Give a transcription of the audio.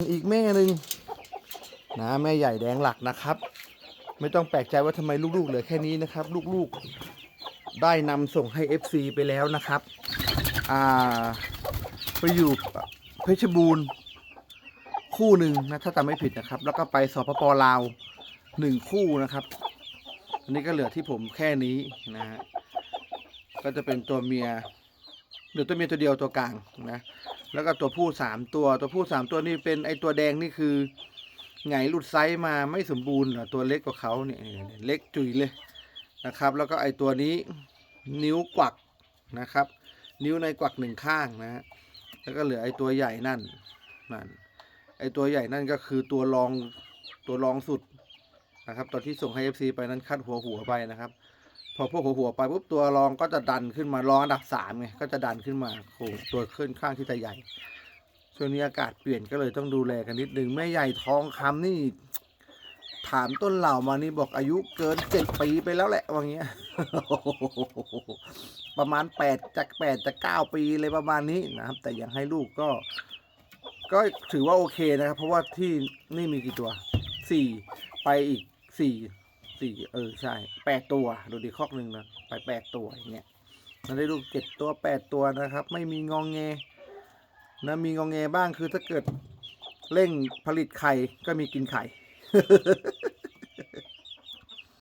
อีกแม่หนึ่งนะแม่ใหญ่แดงหลักนะครับ ไม่ต้องแปลกใจว่าทำไมลูกๆเหลือแค่นี้นะครับ ลูกๆได้นำส่งให้ FC ไปแล้วนะครับอ่าไปอยู่เพชรบูรณ์คู่หนึ่งนะถ้าจำไม่ผิดนะครับ แล้วก็ไปสปปลาวหนึ่งคู่นะครับ อันนี้ก็เหลือที่ผมแค่นี้นะฮะก็จะเป็นตัวเมีย หลือตัวเมียตัวเดียวตัวกลางนะแล้วก็ตัวผู้สามตัวตัวผู้สามตัวนี่เป็นไอตัวแดงนี่คือไงหลุดไซส์มาไม่สมบูรณ์หรอตัวเล็กกว่าเขาเนี่ยเล็กจุ๋ยเลยนะครับ แล้วก็ไอตัวนี้นิ้วกวักนะครับ นิ้วในกวักหนึ่งข้างนะฮะแล้วก็เหลือไอตัวใหญ่นั่นนั่นไอตัวใหญ่นั่นก็คือตัวรองตัวรองสุดนะครับ ตอนที่ส่งให้ FC ไปนั้นคัดหัวหัวไปนะครับ พอพวกหัวหัวไปปุ๊บตัวรองก็จะดันขึ้นมารองอันดับสามไงก็จะดันขึ้นมาโอ้ตัวขึ้นข้างที่จะใหญ่ช่วงนี้อากาศเปลี่ยนก็เลยต้องดูแลกันนิดนึงแม่ใหญ่ทองคำนี่ ถามต้นเหล่ามานี่บอกอายุเกินเจ็ดปีไปแล้วแหละว่างี้ประมาณแปดจากแปดจากเก้าปีเลยประมาณนี้นะครับ แต่ยังให้ลูกก็ ก็ถือว่าโอเคนะครับ เพราะว่าที่นี่มีกี่ตัวสี่ไปอีกสี่ สี่เออใช่แปดตัวดูดีคอกหนึ่งนะไปแปดตัวอย่างเงี้ยมันได้ลูกเจ็ดตัวแปดตัวนะครับ ไม่มีงองเงนะมีงองเงบ้างคือถ้าเกิดเร่งผลิตไข่ก็มีกินไข่